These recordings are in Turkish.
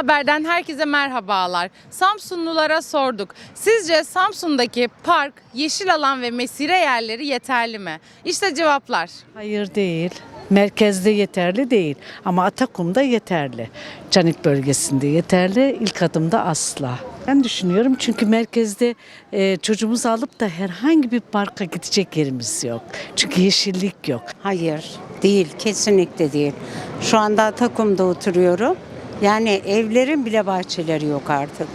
Haber'den herkese merhabalar. Samsunlulara sorduk. Sizce Samsun'daki park, yeşil alan ve mesire yerleri yeterli mi? İşte cevaplar. Hayır değil. Merkezde yeterli değil ama Atakum'da yeterli. Canik bölgesinde yeterli, ilk adımda asla. Ben düşünüyorum çünkü merkezde e, çocuğumuzu alıp da herhangi bir parka gidecek yerimiz yok. Çünkü yeşillik yok. Hayır, değil. Kesinlikle değil. Şu anda Atakum'da oturuyorum. Yani evlerin bile bahçeleri yok artık.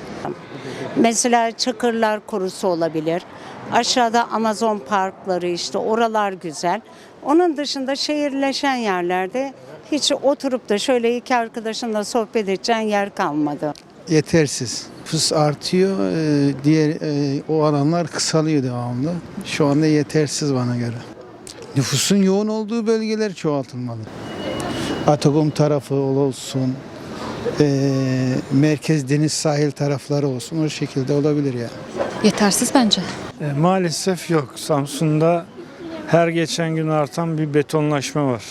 Mesela Çakırlar Korusu olabilir. Aşağıda Amazon parkları işte oralar güzel. Onun dışında şehirleşen yerlerde hiç oturup da şöyle iki arkadaşınla sohbet edeceğin yer kalmadı. yetersiz. Nüfus artıyor, e, diğer e, o alanlar kısalıyor devamlı. Şu anda yetersiz bana göre. Nüfusun yoğun olduğu bölgeler çoğaltılmalı. Atakum tarafı olsun, e, merkez deniz sahil tarafları olsun o şekilde olabilir ya. Yetersiz bence. E, Maalesef yok. Samsun'da her geçen gün artan bir betonlaşma var.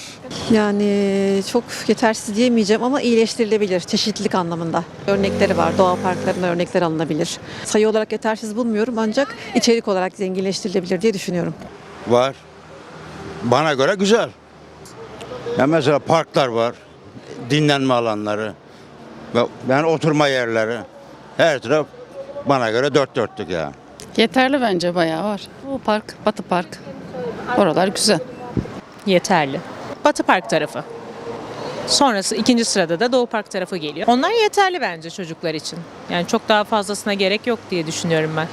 Yani çok yetersiz diyemeyeceğim ama iyileştirilebilir çeşitlilik anlamında. Örnekleri var. Doğa parklarına örnekler alınabilir. Sayı olarak yetersiz bulmuyorum ancak içerik olarak zenginleştirilebilir diye düşünüyorum. Var. Bana göre güzel. Ya mesela parklar var. Dinlenme alanları. Ve Yani oturma yerleri. Her taraf bana göre dört dörtlük yani. Yeterli bence bayağı var. O park, Batı Park. Oralar güzel. yeterli. Batı Park tarafı. Sonrası ikinci sırada da Doğu Park tarafı geliyor. Onlar yeterli bence çocuklar için. Yani çok daha fazlasına gerek yok diye düşünüyorum ben.